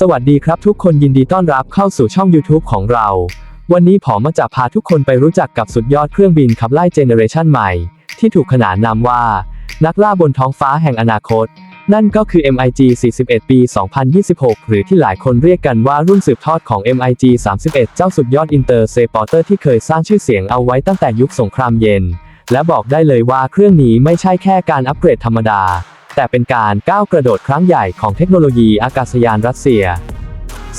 สวัสดีครับทุกคนยินดีต้อนรับเข้าสู่ช่อง YouTube ของเรา วันนี้ผมมาจะพาทุกคนไปรู้จักกับสุดยอดเครื่องบินขับไล่เจเนอเรชันใหม่ ที่ถูกขนานนามว่า นักล่าบนท้องฟ้าแห่งอนาคต นั่นก็คือ MiG 41 ปี 2026 หรือที่หลายคนเรียกกันว่ารุ่นสืบทอดของ MiG 31 เจ้าสุดยอดอินเตอร์เซปอร์เตอร์ที่เคยสร้างชื่อเสียงเอาไว้ตั้งแต่ยุคสงครามเย็น และบอกได้เลยว่าเครื่องนี้ไม่ใช่แค่การอัปเกรดธรรมดา แต่เป็นการก้าวกระโดดครั้งใหญ่ของเทคโนโลยีอากาศยานรัสเซีย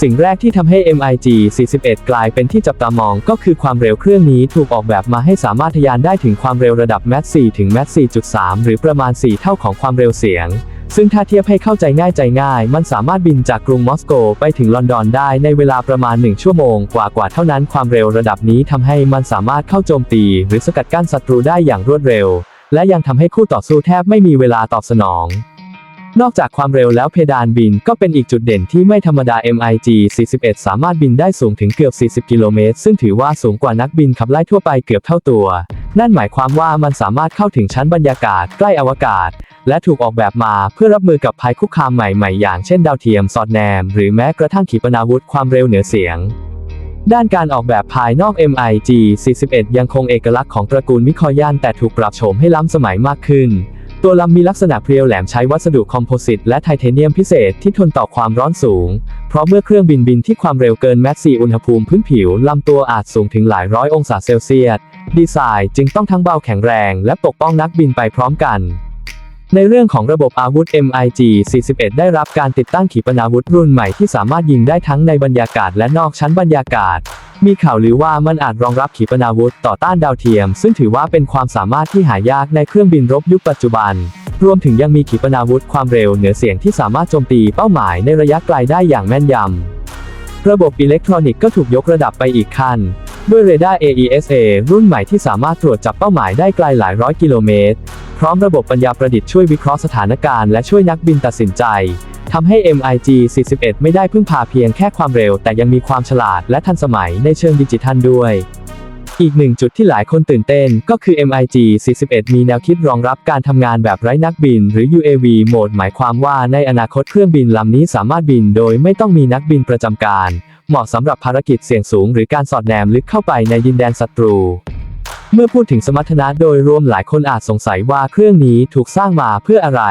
สิ่งแรกที่ทำให้ MiG 41 กลายเป็นที่จับตามองก็คือความเร็วเครื่องนี้ถูกออกแบบมาให้สามารถทะยานได้ถึงความเร็วระดับ Mach 4ถึง Mach 4.3 หรือประมาณ 4 เท่าของความเร็วเสียงซึ่งถ้าเทียบให้เข้าใจง่ายใจง่าย มันสามารถบินจากกรุงมอสโกไปถึงลอนดอนได้ในเวลาประมาณ 1 ชั่วโมงกว่ากว่าเท่านั้นความเร็วระดับนี้ทำให้มันสามารถเข้าโจมตี หรือสกัดกั้นศัตรูได้อย่างรวดเร็ว และยังทำให้คู่ต่อสู้แทบไม่มีเวลาตอบสนอง นอกจากความเร็วแล้วเพดานบินก็เป็นอีกจุดเด่นที่ไม่ธรรมดา MiG 41 สามารถบินได้สูงถึงเกือบ 40 กิโลเมตร ซึ่งถือว่าสูงกว่านักบินขับไล่ทั่วไปเกือบเท่าตัว นั่นหมายความว่ามันสามารถเข้าถึงชั้นบรรยากาศใกล้อวกาศ และถูกออกแบบมาเพื่อรับมือกับภัยคุกคามใหม่ๆ อย่างเช่นดาวเทียมสอดแนม หรือแม้กระทั่งขีปนาวุธความเร็วเหนือเสียง ด้านการออกแบบภายนอก MiG 41 ยังคงเอกลักษณ์ของตระกูลมิคอยันแต่ถูกปรับโฉมให้ล้ำสมัยมากขึ้น ตัวลำมีลักษณะเพรียวแหลมใช้วัสดุคอมโพสิตและไทเทเนียมพิเศษที่ทนต่อความร้อนสูง เพราะเมื่อเครื่องบินบินที่ความเร็วเกินแมสซีอุณหภูมิพื้นผิวลำตัวอาจสูงถึงหลายร้อยองศาเซลเซียส ดีไซน์จึงต้องทั้งเบาแข็งแรงและปกป้องนักบินไปพร้อมกัน ในเรื่องของระบบอาวุธ MiG 41 ได้รับการติดตั้งขีปนาวุธรุ่นใหม่ที่สามารถยิงได้ทั้งในบรรยากาศและนอกชั้นบรรยากาศ มีข่าวลือว่ามันอาจรองรับขีปนาวุธต่อต้านดาวเทียม ซึ่งถือว่าเป็นความสามารถที่หายากในเครื่องบินรบยุคปัจจุบัน รวมถึงยังมีขีปนาวุธความเร็วเหนือเสียงที่สามารถโจมตีเป้าหมายในระยะไกลได้อย่างแม่นยำ ระบบอิเล็กทรอนิกส์ก็ถูกยกระดับไปอีกขั้นด้วยเรดาร์ AESA รุ่นใหม่ที่สามารถตรวจจับเป้าหมายได้ไกลหลายร้อยกิโลเมตร พร้อมระบบปัญญาประดิษฐ์ช่วยวิเคราะห์สถานการณ์และช่วยนักบินตัดสินใจทำให้ MiG 41 ไม่ได้พึ่งพาเพียงแค่ความเร็ว แต่ยังมีความฉลาดและทันสมัยในเชิงดิจิทัลด้วย อีกหนึ่งจุดที่หลายคนตื่นเต้นก็คือ MiG 41 มีแนวคิดรองรับการทำงานแบบไร้นักบิน หรือ UAV โหมด หมายความว่าในอนาคตเครื่องบินลำนี้สามารถบินโดยไม่ต้องมีนักบินประจำการ เหมาะสำหรับภารกิจเสี่ยงสูง หรือการสอดแนมลึกเข้าไปในดินแดนศัตรู เมื่อพูดถึงสมรรถนะโดยรวมหลายคนอาจสงสัยว่าเครื่องนี้ถูกสร้างมาเพื่ออะไร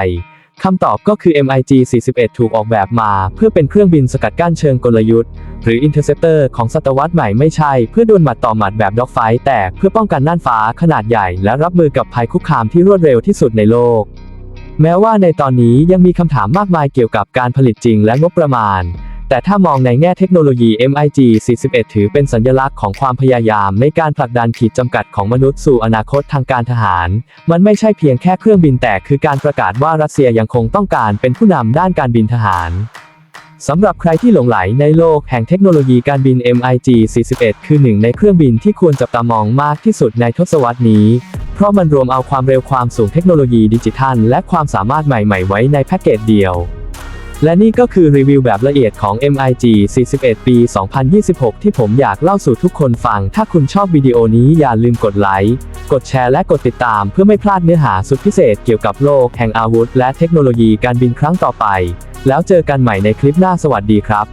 คำตอบก็คือ MiG 41 ถูกออกแบบมา เพื่อเป็นเครื่องบินสกัดกั้นเชิงกลยุทธ์ หรือ Interceptor ของศตวรรษใหม่ไม่ใช่ เพื่อดวลหมัดต่อหมัดแบบด็อกไฟแต่เพื่อป้องกันน่านฟ้าขนาดใหญ่ และรับมือกับภัยคุกคามที่รวดเร็วที่สุดในโลก แม้ว่าในตอนนี้ยังมีคำถามมากมายเกี่ยวกับการผลิตจริงและงบประมาณ แต่ถ้ามองในแง่เทคโนโลยี MiG 41 ถือเป็นสัญลักษณ์ของความพยายามในการผลักดันขีดจำกัดของมนุษย์สู่อนาคตทางการทหาร มันไม่ใช่เพียงแค่เครื่องบินแต่คือการประกาศว่ารัสเซียยังคงต้องการเป็นผู้นำด้านการบินทหารสำหรับใครที่หลงไหลในโลกแห่งเทคโนโลยีการบิน MiG 41 คือหนึ่งในเครื่องบินที่ควรจับตามองมากที่สุดในทศวรรษนี้ เพราะมันรวมเอาความเร็วความสูงเทคโนโลยีดิจิทัล และความสามารถใหม่ ๆ ไว้ในแพ็กเกจเดียว และนี่ก็คือรีวิวแบบละเอียดของ MiG 41 ปี 2026 ที่ผมอยากเล่าสู่ทุกคนฟัง ถ้าคุณชอบวิดีโอนี้อย่าลืมกดไลค์ กดแชร์และกดติดตามเพื่อไม่พลาดเนื้อหาสุดพิเศษเกี่ยวกับโลกแห่งอาวุธ และเทคโนโลยีการบินครั้งต่อไป แล้วเจอกันใหม่ในคลิปหน้าสวัสดีครับ